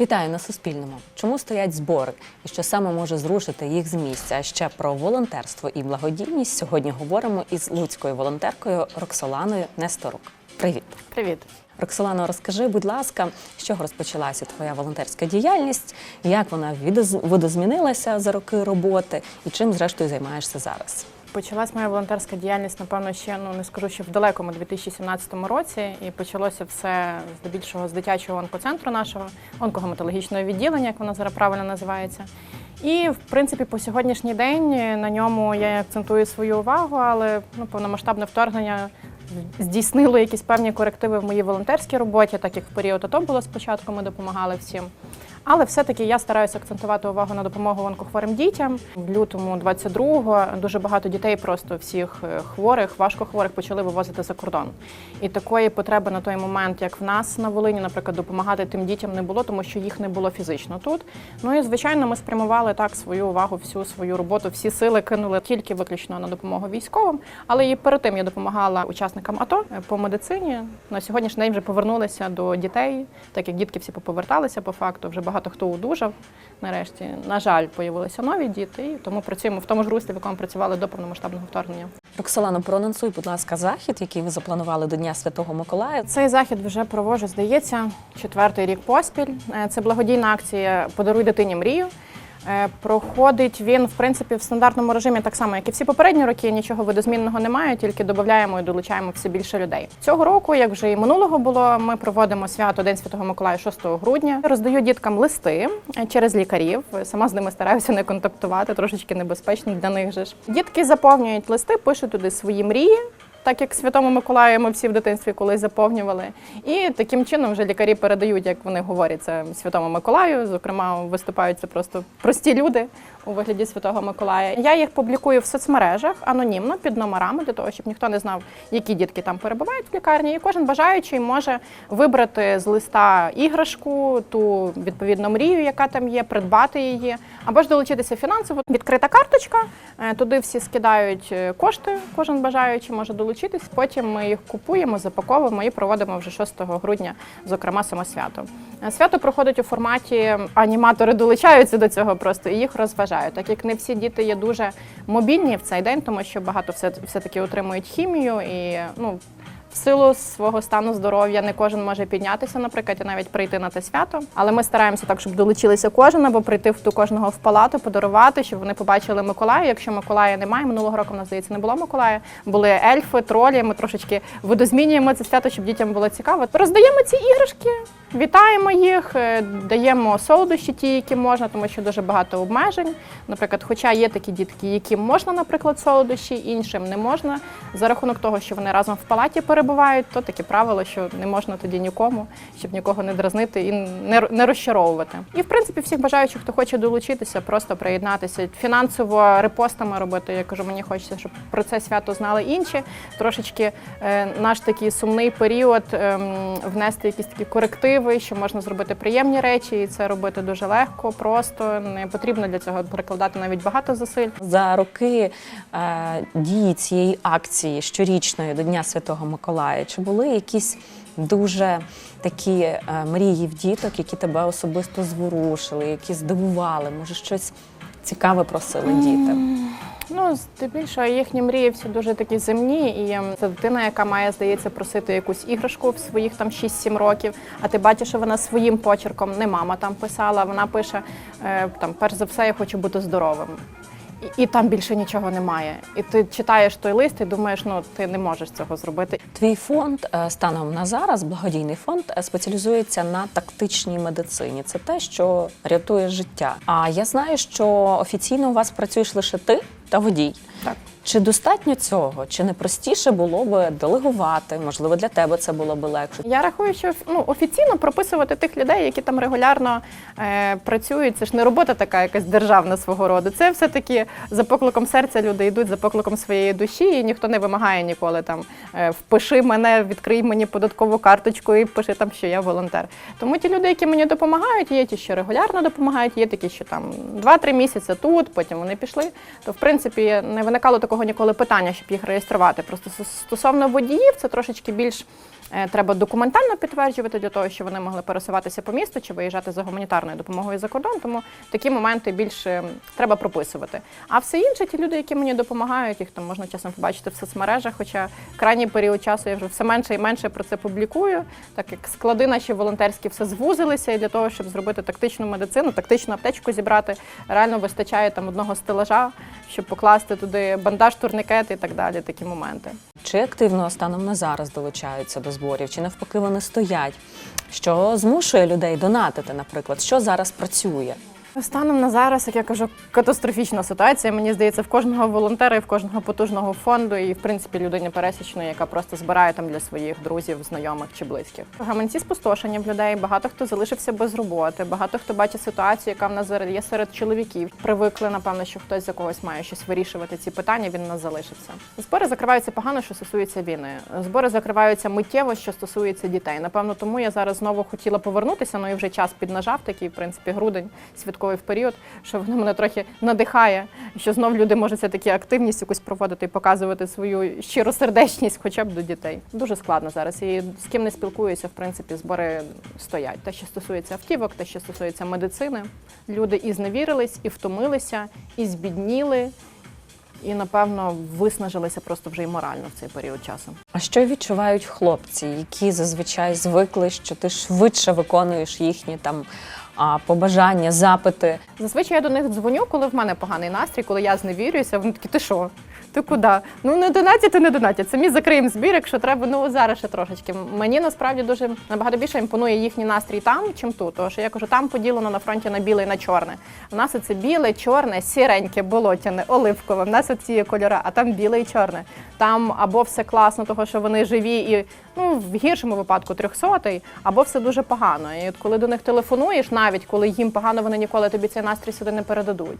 Вітаю на Суспільному. Чому стоять збори і що саме може зрушити їх з місця? А ще про волонтерство і благодійність сьогодні говоримо із луцькою волонтеркою Роксоланою Несторук. Привіт, Привіт. Роксолано. Розкажи, будь ласка, з чого розпочалася твоя волонтерська діяльність, як вона видозмінилася за роки роботи, і чим зрештою займаєшся зараз? Почалась моя волонтерська діяльність, напевно, ще ну не скажу, що в далекому 2017 році, і почалося все здебільшого з дитячого онкоцентру нашого, онкогематологічного відділення, як воно зараз правильно називається. І в принципі по сьогоднішній день на ньому я акцентую свою увагу, але ну, повномасштабне вторгнення здійснило якісь певні корективи в моїй волонтерській роботі, так як в період АТО було спочатку, ми допомагали всім. Але все-таки я стараюся акцентувати увагу на допомогу онкохворим дітям. В лютому 22-го дуже багато дітей, просто всіх е, хворих, важкохворих, почали вивозити за кордон. І такої потреби на той момент, як в нас на Волині, наприклад, допомагати тим дітям не було, тому що їх не було фізично тут. Ну і звичайно, ми спрямували так свою увагу, всю свою роботу, всі сили кинули тільки виключно на допомогу військовим. Але і перед тим я допомагала учасникам АТО е, по медицині. На сьогоднішній день вже повернулися до дітей, так як дітки всі поповерталися по факту. Вже багато хто одужав. Нарешті, на жаль, появилися нові діти, і тому працюємо в тому ж руслі, в якому працювали до повномасштабного вторгнення. Роксолана, проанонсуй, будь ласка, захід, який ви запланували до Дня Святого Миколая. Цей захід вже провожу, здається, четвертий рік поспіль. Е, Це благодійна акція Подаруй дитині мрію. Е, Проходить він в принципі в стандартному режимі, так само, як і всі попередні роки. Нічого видозмінного немає, тільки додаємо і долучаємо все більше людей. Цього року, як вже і минулого було, ми проводимо свято День Святого Миколая 6 грудня. Роздаю діткам листи е, через лікарів. Сама з ними стараюся не контактувати, трошечки небезпечно для них же ж. Дітки заповнюють листи, пишуть туди свої мрії. Так як Святому Миколаю ми всі в дитинстві колись заповнювали. І таким чином вже лікарі передають, як вони говорять, це Святому Миколаю. Зокрема, виступають це просто прості люди у вигляді Святого Миколая. Я їх публікую в соцмережах анонімно під номерами, для того, щоб ніхто не знав, які дітки там перебувають в лікарні. І кожен бажаючий може вибрати з листа іграшку, ту відповідну мрію, яка там є, придбати її, або ж долучитися фінансово. Відкрита карточка, е, туди всі скидають е, кошти, кожен бажаючий може долучитись. Потім ми їх купуємо, запаковуємо і проводимо вже 6 грудня, зокрема, саме свято. Е, Свято проходить у форматі аніматори долучаються до цього просто і їх розважають. Так як не всі діти є дуже мобільні в цей день, тому що багато все, все-таки отримують хімію і ну. В силу свого стану здоров'я не кожен може піднятися, наприклад, і навіть прийти на те свято. Але ми стараємося так, щоб долучилися кожен, або прийти в ту кожного в палату, подарувати, щоб вони побачили Миколая. Якщо Миколая немає, минулого року нас здається не було Миколая. Були ельфи, тролі. Ми трошечки видозмінюємо це свято, щоб дітям було цікаво. Роздаємо ці іграшки, вітаємо їх, е, даємо солодощі, ті, які можна, тому що дуже багато обмежень. Наприклад, хоча є такі дітки, яким можна, наприклад, солодощі, іншим не можна. За рахунок того, що вони разом в палаті перебувають, то таке правило, що не можна тоді нікому, щоб нікого не дразнити і не, розчаровувати. І в принципі, всіх бажаючих, хто хоче долучитися, просто приєднатися фінансово репостами робити. Я кажу, мені хочеться, щоб про це свято знали інші. Трошечки е, наш такий сумний період ем, внести якісь такі корективи, що можна зробити приємні речі, і це робити дуже легко, просто не потрібно для цього прикладати навіть багато зусиль. За роки е, дії цієї акції щорічної до Дня Святого Миколая, чи були якісь дуже такі е, мрії в діток, які тебе особисто зворушили, які здивували? Може, щось цікаве просили діти? Ну, здебільшого їхні мрії всі дуже такі земні, і ем, це дитина, яка має, здається, просити якусь іграшку в своїх там 6-7 років. А ти бачиш, що вона своїм почерком, не мама там писала, вона пише е, там, перш за все, я хочу бути здоровим. І, і там більше нічого немає. І ти читаєш той лист і думаєш, ну ти не можеш цього зробити. Твій фонд е, станом на зараз, благодійний фонд, е, спеціалізується на тактичній медицині. Це те, що рятує життя. А я знаю, що офіційно у вас працюєш лише ти та водій. Так. Чи достатньо цього? Чи не простіше було би делегувати? Можливо, для тебе це було би легше. Я рахую, що ну офіційно прописувати тих людей, які там регулярно е, працюють. Це ж не робота така, якась державна свого роду. Це все таки за покликом серця люди йдуть за покликом своєї душі, і ніхто не вимагає ніколи там е, впиши мене, відкрий мені податкову карточку і пиши там, що я волонтер. Тому ті люди, які мені допомагають, є ті, що регулярно допомагають, є такі, що там 2-3 місяці тут, потім вони пішли. То в принципі не виникало такого ніколи питання, щоб їх реєструвати. Просто стосовно водіїв, це трошечки більш треба документально підтверджувати для того, щоб вони могли пересуватися по місту чи виїжджати за гуманітарною допомогою за кордон. Тому такі моменти більше треба прописувати. А все інше, ті люди, які мені допомагають, їх там можна часом побачити в соцмережах. Хоча крайній період часу я вже все менше і менше про це публікую, так як склади наші волонтерські все звузилися, і для того, щоб зробити тактичну медицину, тактичну аптечку зібрати, реально вистачає там одного стелажа, щоб покласти туди бандаж, турникет і так далі. Такі моменти. Чи активно станом на зараз долучаються до зборів, чи навпаки вони стоять? Що змушує людей донатити, наприклад, що зараз працює? Станом на зараз, як я кажу, катастрофічна ситуація. Мені здається, в кожного волонтера і в кожного потужного фонду, і в принципі людині пересічної, яка просто збирає там для своїх друзів, знайомих чи близьких. Гаманці спустошення в людей. Багато хто залишився без роботи, багато хто бачить ситуацію, яка в нас зараз є серед чоловіків. Привикли, напевно, що хтось за когось має щось вирішувати ці питання. Він нас залишився. Збори закриваються погано, що стосується війни. Збори закриваються миттєво, що стосується дітей. Напевно, тому я зараз знову хотіла повернутися. Ну і вже час піднажав, такий, в принципі, грудень, святковий в період, що воно мене трохи надихає, що знов люди можуть все таки активність якусь проводити і показувати свою щиросердечність, хоча б до дітей. Дуже складно зараз. І з ким не спілкуюся, в принципі, збори стоять. Те, що стосується автівок, те, що стосується медицини, люди і зневірились, і втомилися, і збідніли. І напевно виснажилися просто вже й морально в цей період часу. А що відчувають хлопці, які зазвичай звикли, що ти швидше виконуєш їхні там а, побажання, запити? Зазвичай я до них дзвоню, коли в мене поганий настрій, коли я зневірююся. Вони такі, ти що? Ти куди? Ну не донатять, то не донатять. Самі закриємо збір, якщо треба. Ну зараз ще трошечки. Мені насправді дуже набагато більше імпонує їхній настрій там, чим тут. Тому що я кажу, там поділено на фронті на біле і на чорне. У нас оце біле, чорне, сіреньке, болотяне, оливкове. У нас оці кольори, а там біле і чорне. Там або все класно, того що вони живі і ну в гіршому випадку трьохсотий, або все дуже погано. І от коли до них телефонуєш, навіть коли їм погано, вони ніколи тобі цей настрій сюди не передадуть.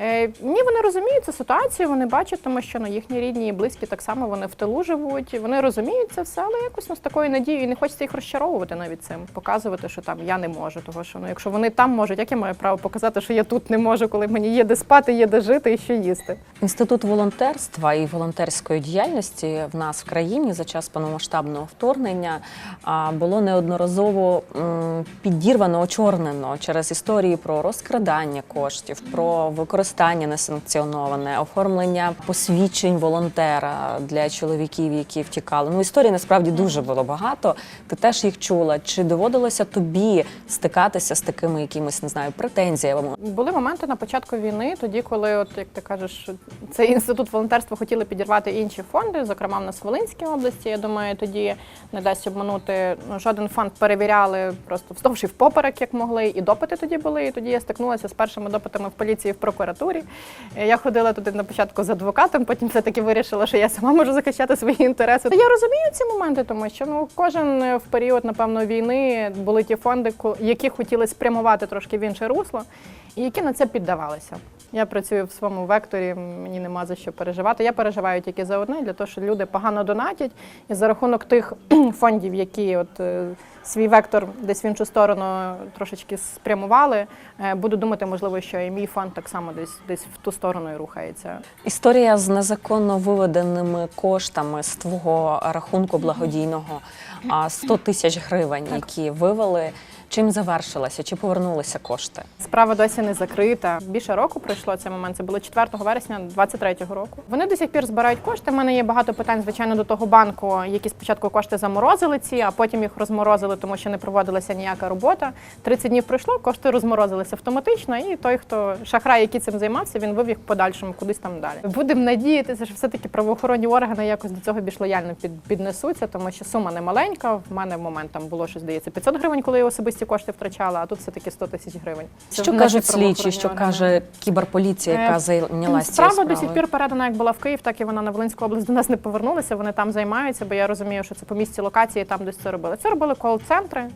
Е, ні, вони розуміють цю ситуацію, вони бачать, тому що ну, їхні рідні і близькі так само вони в тилу живуть, вони розуміють це все, але якось ну, з такою надією не хочеться їх розчаровувати навіть цим, показувати, що там я не можу. Того що ну, якщо вони там можуть, як я маю право показати, що я тут не можу, коли мені є де спати, є де жити і що їсти. Інститут волонтерства і волонтерської діяльності в нас в країні за час повномасштабного вторгнення було неодноразово підірвано, очорнено через історії про розкрадання коштів, про використання несанкціоноване, оформлення посвідчень волонтера для чоловіків, які втікали. Ну історій насправді дуже було багато. Ти теж їх чула. Чи доводилося тобі стикатися з такими якимись не знаю претензіями? Були моменти на початку війни, тоді, коли, от як ти кажеш, цей інститут волонтерства хотіли підірвати інші фонди, зокрема в нас в Волинській області. Я думаю, тоді не дасть обманути. Ну, жоден фонд перевіряли просто вздовж і впоперек, як могли, і допити тоді були. І тоді я стикнулася з першими допитами в поліції в прокуратурі. Е, Я ходила туди на початку з адвокатом, потім все таки вирішила, що я сама можу захищати свої інтереси. Я розумію ці моменти, тому що ну кожен е, в період, напевно, війни були ті фонди, які хотіли спрямувати трошки в інше русло, і які на це піддавалися. Я працюю в своєму векторі, мені нема за що переживати. Я переживаю тільки за одне, для того, що люди погано донатять, і за рахунок тих фондів, які от е, свій вектор десь в іншу сторону трошечки спрямували, е, буду думати, можливо, що і мій фонд так само десь десь в ту сторону і рухається. Історія з незаконно виведеними коштами з твого рахунку благодійного а 100 тисяч гривень, які вивели. Чим завершилася? Чи повернулися кошти? Справа досі не закрита. Більше року пройшло цей момент. Це було 4 вересня 23-го року. Вони до сих пір збирають кошти. У мене є багато питань, звичайно, до того банку, які спочатку кошти заморозили ці, а потім їх розморозили, тому що не проводилася ніяка робота. 30 днів пройшло, кошти розморозилися автоматично, і той, хто шахрай, який цим займався, він вивів подальшому кудись там далі. Будемо надіятися, що все-таки правоохоронні органи якось до цього більш лояльно під, піднесуться, тому що сума не маленька. В мене в момент там було що здається 500 гривень, коли я особисті кошти втрачала, а тут все таки 100 тисяч гривень. Це Що кажуть слідчі? Що органи. каже кіберполіція, яка Е, зайнялася Справа до сих пір передана, як була в Київ, так і вона на Волинську область до нас не повернулася. Вони там займаються, бо я розумію, що це по місці локації там десь це робили. Це робили кол-центри.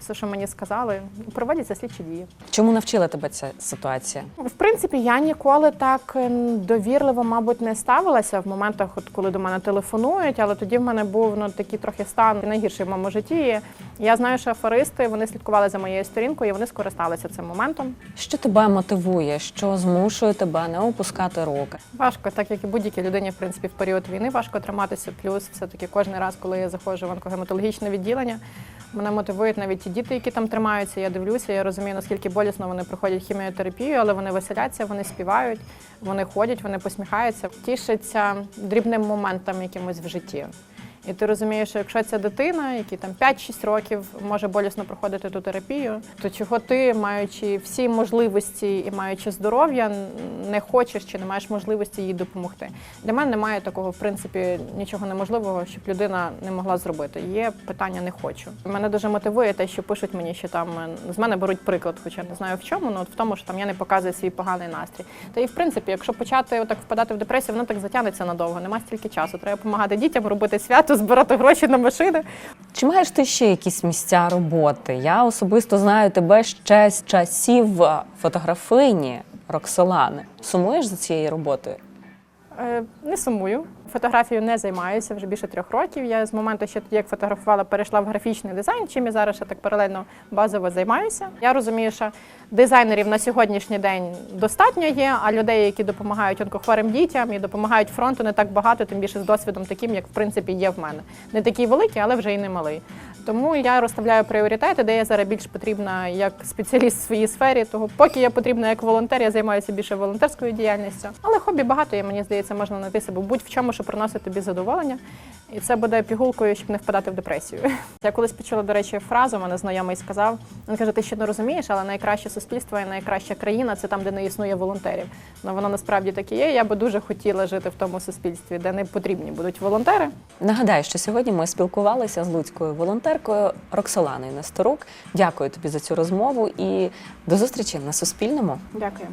все, що мені сказали, проводяться слідчі дії. Чому навчила тебе ця ситуація? В принципі, я ніколи так довірливо, мабуть, не ставилася в моментах, от коли до мене телефонують, але тоді в мене був ну такий трохи стан найгірший в моєму житті. Я знаю, що аферисти вони слідкували за моєю сторінкою, і вони скористалися цим моментом. Що тебе мотивує? Що змушує тебе не опускати руки? Важко, так як і будь-якій людині, в принципі, в період війни важко триматися. Плюс, все-таки кожен раз, коли я заходжу в онкогематологічне відділення, мене мотивують навіть ті діти, які там тримаються. Я дивлюся, я розумію, наскільки болісно вони проходять хіміотерапію, але вони веселяться, вони співають, вони ходять, вони посміхаються, тішаться дрібним моментом якимось в житті. І ти розумієш, що якщо ця дитина, якій там 5-6 років може болісно проходити ту терапію, то чого ти, маючи всі можливості і маючи здоров'я, не хочеш чи не маєш можливості їй допомогти? Для мене немає такого, в принципі, нічого неможливого, щоб людина не могла зробити. Є питання не хочу. Мене дуже мотивує те, що пишуть мені, що там е, з мене беруть приклад, хоча не знаю в чому, ну от в тому, що там я не показую свій поганий настрій. Та і в принципі, якщо почати отак впадати в депресію, воно так затягнеться надовго. Нема стільки часу. Треба допомагати дітям робити свято, збирати гроші на машини. Чи маєш ти ще якісь місця роботи? Я особисто знаю тебе ще з часів е, фотографині Роксолани. Сумуєш за цією роботою? Е, Не сумую. Фотографією не займаюся вже більше трьох років. Я з моменту, ще тоді, як фотографувала, перейшла в графічний дизайн, чим я зараз ще так паралельно базово займаюся. Я розумію, що дизайнерів на сьогоднішній день достатньо є, а людей, які допомагають онкохворим дітям і допомагають фронту, не так багато, тим більше з досвідом таким, як в принципі є в мене. Не такий великий, але вже і не малий. Тому я розставляю пріоритети, де я зараз більш потрібна як спеціаліст в своїй сфері. Того поки я потрібна як волонтер, я займаюся більше волонтерською діяльністю. Але хобі багато є, мені здається, можна знайти себе будь-в чому, що приносить тобі задоволення. І це буде пігулкою, щоб не впадати в депресію. Я колись почула, до речі, фразу, мене знайомий сказав. Він каже: ти ще не розумієш, але найкраще суспільство і найкраща країна це там, де не існує волонтерів. Ну воно насправді так і є. Я би дуже хотіла жити в тому суспільстві, де не потрібні будуть волонтери. Нагадаю, що сьогодні ми спілкувалися з луцькою волонтеркою Роксоланою Несторук. Дякую тобі за цю розмову і до зустрічі на Суспільному. Дякую.